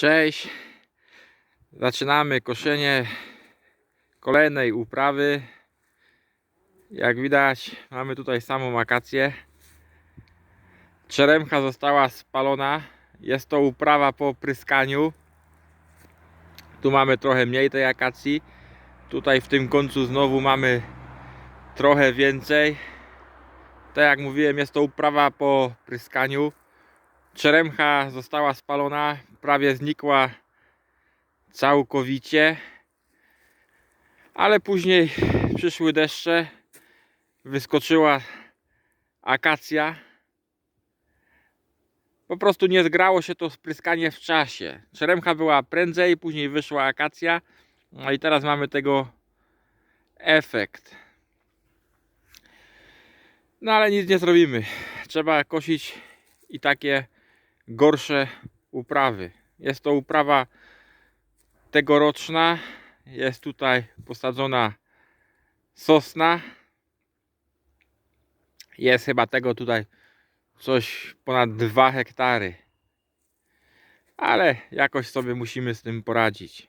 Cześć. Zaczynamy koszenie kolejnej uprawy. Jak widać, mamy tutaj samą akację. Czeremcha została spalona. Jest to uprawa po pryskaniu. Tu mamy trochę mniej tej akacji. Tutaj w tym końcu znowu mamy trochę więcej. Tak jak mówiłem, jest to uprawa po pryskaniu. Czeremcha została spalona, prawie znikła całkowicie. Ale później przyszły deszcze, wyskoczyła akacja. Po prostu nie zgrało się to spryskanie w czasie. Czeremcha była prędzej, później wyszła akacja. No i teraz mamy tego efekt. No ale nic nie zrobimy. Trzeba kosić i takie gorsze uprawy. Jest to uprawa tegoroczna. Jest tutaj posadzona sosna. Jest chyba tego tutaj coś ponad 2 hektary. Ale jakoś sobie musimy z tym poradzić.